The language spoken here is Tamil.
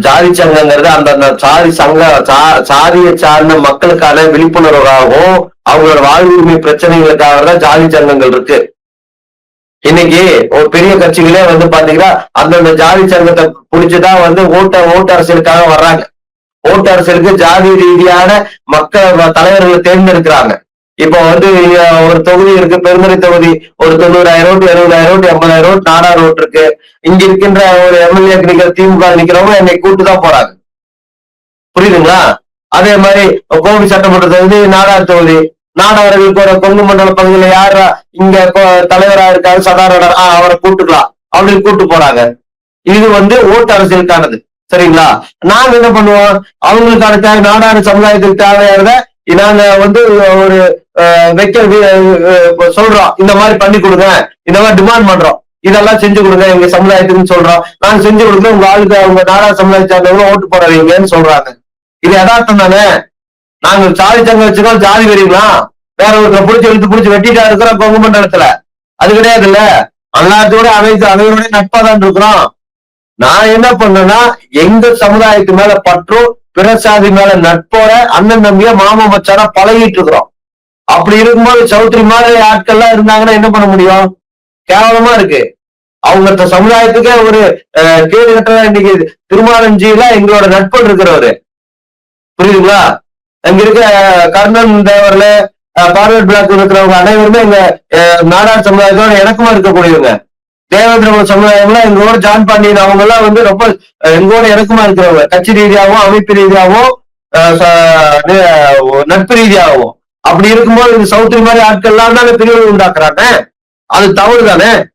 ஜாதி சங்கங்கிறது அந்தந்த சாதி சங்க சா- சாதியை சார்ந்த மக்களுக்கான விழிப்புணர்வாகவும் அவங்களோட வாழ்வுரிமை பிரச்சனைகளுக்காக தான் ஜாதி சங்கங்கள் இருக்கு. இன்னைக்கு ஒரு பெரிய கட்சிகளே வந்து பாத்தீங்கன்னா அந்தந்த ஜாதி சங்கத்தை புடிச்சுதான் வந்து ஓட்ட ஓட்டு அரசியலுக்காக வர்றாங்க. ஓட்டு அரசியலுக்கு ஜாதி ரீதியான மக்கள் தலைவர்களை தேர்ந்தெடுக்கிறாங்க. இப்போ வந்து ஒரு தொகுதி இருக்கு பெருந்துறை தொகுதி. ஒரு தொண்ணூறாயிரம் ஓட்டு எழுபதாயிரம் ஓட்டு எண்பதாயிரம் ரோட் நாடார் ரோட் இருக்கு. இங்க இருக்கின்ற ஒரு எம்எல்ஏ நிக்கிற திமுக நிக்கிறவங்க என்னை கூட்டு தான் போறாங்க. புரியுதுங்களா? அதே மாதிரி கோவை சட்டமன்ற தொகுதி நாடார் தொகுதி. நாடார்களுக்கு ஒரு கொங்கு மண்டல பகுதியில யார் இங்க தலைவரா இருக்காரு சதாரணர் ஆஹ் அவரை கூட்டுக்கலாம். அப்படின்னு கூட்டு போறாங்க. இது வந்து ஓட்டு அரசியலுக்கானது. சரிங்களா? நாங்க என்ன பண்ணுவோம்? அவங்களுக்கான தேவை நாடாறு சமுதாயத்துக்கு தேவையானத நாங்க வந்து ஒரு வைக்க சொல்றோம். இந்த மாதிரி பண்ணி கொடுங்க. இந்த மாதிரி டிமாண்ட் பண்றோம். இதெல்லாம் செஞ்சு கொடுங்க. எங்க சமுதாயத்துக்குன்னு சொல்றோம். நாங்க செஞ்சு கொடுங்க உங்க ஆளுக்கு அவங்க நாடா சமுதாய சார்ந்தவங்க ஓட்டு போடாதீங்கன்னு சொல்றாங்க. இது யதார்த்தம் தானே? நாங்க சாதி சங்கம் வச்சுக்கோம் ஜாதி வெறிங்களா வேற ஒருத்தர் புடிச்சு இழுத்து புடிச்சு வெட்டிட்டா இருக்கிறோம் கொங்கு மண்டலத்துல அது கிடையாது இல்ல எல்லாத்தோட அமைத்து அனைவரோட நட்பா தான் இருக்கிறோம். நான் என்ன பண்ணேன்னா எங்க சமுதாயத்து மேல பற்றும் பிற சாதி மேல நட்போட அண்ணன் தம்பியா மாமா மச்சானா பழகிட்டு இருக்கிறோம் அப்படி இருக்கும்போது சௌத்ரி மாதிரி ஆட்கள்லாம் இருந்தாங்கன்னா என்ன பண்ண முடியும்? கேவலமா இருக்கு. அவங்க சமுதாயத்துக்கே ஒரு அஹ், கேடு கட்டதா இன்னைக்கு திருமாலஞ்சியில எங்களோட நட்பன் இருக்கிறவரு. புரியுதுங்களா? அங்க இருக்க கர்ணன் தேவர்ல பார்வர்ட் பிளாக் இருக்கிறவங்க அனைவருமே எங்க நாடார் சமுதாயத்தோட இணக்கமா இருக்கக்கூடியவங்க. தேவேந்திர சமுதாயம்ல எங்களோட ஜான் பாண்டியன் அவங்க எல்லாம் வந்து ரொம்ப எங்களோட இறக்கமா இருக்கிறவங்க. கட்சி ரீதியாகவும் அமைப்பு ரீதியாகவும் ச- நட்பு ரீதியாகவும் அப்படி இருக்கும்போது இந்த சௌத்ரி மாதிரி ஆட்கள் எல்லாம் தானே பிரிவு உண்டாக்குறாங்க? அது தவறு தானே?